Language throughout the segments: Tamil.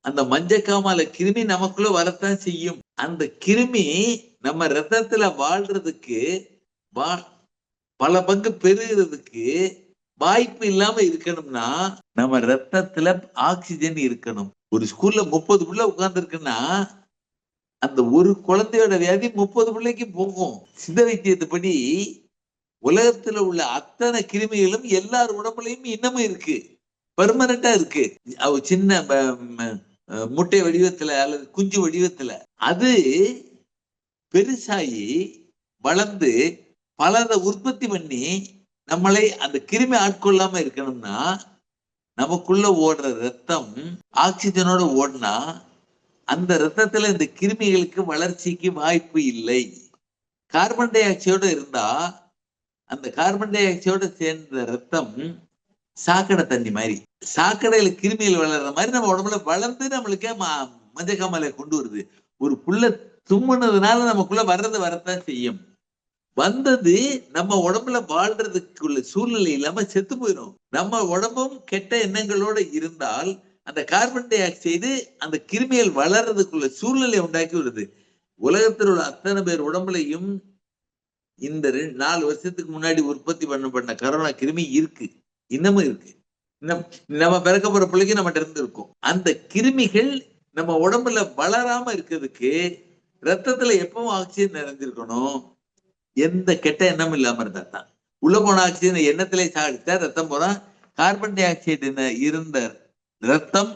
அந்த மஞ்சக்காமால கிருமி நமக்குள்ள வரத்தான் செய்யும். அந்த கிருமி நம்ம ரத்தத்துல வாழ்றதுக்கு பல பங்கு பெருகிறதுக்கு வாய்ப்பு இல்லாம இருக்கணும்னா நம்ம ரத்தத்துல ஆக்சிஜன் இருக்கணும். ஒரு ஸ்கூல்ல முப்பது பிள்ளை உட்கார்ந்துருக்குன்னா அந்த ஒரு குழந்தையோட வியாதி முப்பது பிள்ளைக்கு போகும். சித்த வைத்தியத்துப்படி உலகத்துல உள்ள அத்தனை கிருமிகளும் எல்லார் உடம்புலையும் இன்னமும் இருக்கு. பெர்மனண்டா இருக்கு. அவ சின்ன முட்டை வடிவத்துல அல்லது குஞ்சு வடிவத்துல. அது பெருசாகி வளர்ந்து பலரை உற்பத்தி பண்ணி நம்மளை அந்த கிருமி ஆட்கொள்ளாம இருக்கணும்னா நமக்குள்ள ஓடுற ரத்தம் ஆக்சிஜனோட ஓடினா அந்த ரத்தத்துல இந்த கிருமிகளுக்கு வளர்ச்சிக்கு வாய்ப்பு இல்லை. கார்பன் டை ஆக்சைடோட இருந்தா அந்த கார்பன் டை ஆக்சைடோட சேர்ந்த ரத்தம் சாக்கடை தண்ணி மாதிரி. சாக்கடையில கிருமிகள் வளர்ற மாதிரி நம்ம உடம்புல வளர்ந்து நம்மளுக்கே ம- மஞ்சக்காமலை கொண்டு வருது. ஒரு புள்ள தும்முனதுனால நமக்குள்ள வர்றது வரத்தான் செய்யும். வந்தது நம்ம உடம்புல வாழ்றதுக்குள்ள சூழ்நிலை இல்லாம செத்து போயிடும் நம்ம உடம்பும் கெட்ட எண்ணங்களோட இருந்தால் அந்த கார்பன் டை ஆக்சைடு அந்த கிருமிகள் வளர்றதுக்குள்ள சூழ்நிலை உண்டாக்கி வருது உலகத்தில் உள்ள அத்தனை பேர் உடம்புலையும் இந்த ரெண்டு நாலு வருஷத்துக்கு முன்னாடி உற்பத்தி பண்ண பண்ண கரோனா கிருமி இருக்கு. இன்னமும் இருக்கு. நம்ம பிறக்க போற பிள்ளைக்கு நம்மகிட்ட இருந்து இருக்கும். அந்த கிருமிகள் நம்ம உடம்புல வளராம இருக்கிறதுக்கு ரத்தத்துல எப்பவும் ஆக்சிஜன் நிறைஞ்சிருக்கணும். எந்த கெட்ட எண்ணமும் இல்லாம இருந்தா தான் உள்ள போன ஆக்சிஜன் எண்ணத்திலே சாடிச்சா ரத்தம் போனா கார்பன் டை ஆக்சைடு இருந்த ரத்தம்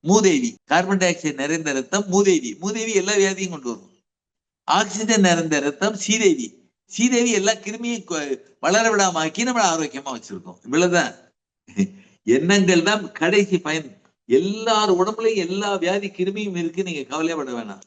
மூதேவி. கார்பன் டை ஆக்சைடு நிறைந்த ரத்தம் மூதேவி. மூதேவி எல்லா வியாதியும் கொண்டு வரும் ஆக்சிஜன் நிறைந்த ரத்தம் சீதேவி. சீதேவி எல்லா கிருமியும் வளர விடாம ஆக்கி நம்மள ஆரோக்கியமா வச்சிருக்கோம். இவ்வளவுதான். எண்ணங்கள் தான் கடைசி பயன். எல்லார் உடம்புலயும் எல்லா வியாதி கிருமியும் இருக்கு. நீங்க கவலைப்பட வேணாம்.